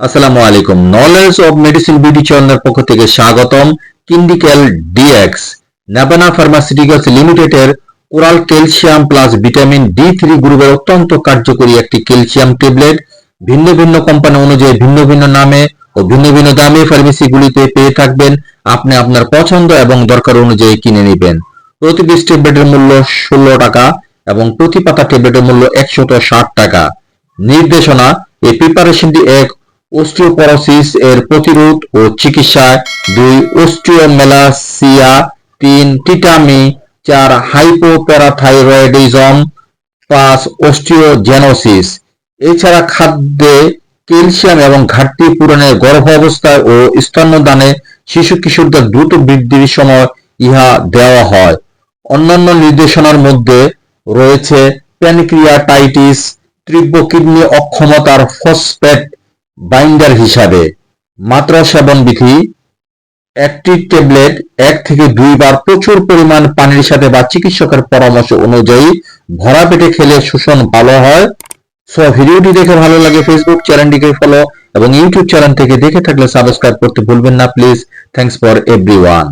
আসসালামু আলাইকুম। Knowledge of medicine beauty চ্যানেলের পক্ষ থেকে স্বাগতম। কিন্ডিক্যাল ডিএক্স নাবানা ফার্মাসিউটিক্যালস লিমিটেডের oral calcium plus vitamin D three গ্রুপের অত্যন্ত কার্যকরী একটি ক্যালসিয়াম ট্যাবলেট ভিন্ন ভিন্ন কোম্পানি অনুযায়ী ভিন্ন ভিন্ন নামে ও ভিন্ন ভিন্ন দামে ফার্মেসিগুলিতে পেয়ে থাকবেন। আপনি আপনার পছন্দ এবং দরকার অনুযায়ী কিনে নেবেন। প্রতি পিস মূল্য ষোলো টাকা। এবং প্রতি পাতা ট্যাবলেটের মূল্য একশত ষাট টাকা। নির্দেশনা এই প্রিপারেশনটি এক অস্টিওপরোসিস এর প্রতিরোধ ও চিকিৎসায়। দুই অস্টিওমেলাসিয়া তিন টিটামি চার হাইপোপ্যারাথাইরয়েডিজম পাঁচ অস্টিওজেনোসিস এছাড়া খাদ্যে ক্যালসিয়াম এবং ঘাটতি পূরণের গর্ভাবস্থায় ও স্তন্যদানে শিশু কিশোরদের দ্রুত বৃদ্ধির সময় ইহা দেওয়া হয়। অন্যান্য নির্দেশনার মধ্যে রয়েছে প্যানক্রিয়াটাইটিস তীব্র কিডনি অক্ষমতার ফসফেট বাইন্ডার হিসাবে। মাত্রা সেবন বিধি একটি ট্যাবলেট এক থেকে দুইবার প্রচুর পরিমাণ পানির সাথে বা চিকিৎসকের পরামর্শ অনুযায়ী ভরা পেটে খেলে শোষণ ভালো হয়। সো ভিডিওটি দেখে ভালো লাগে ফেসবুক চ্যানেলটিকে ফলো এবং ইউটিউব চ্যানেল থেকে দেখে থাকলে সাবস্ক্রাইব করতে ভুলবেন না। Please thanks for everyone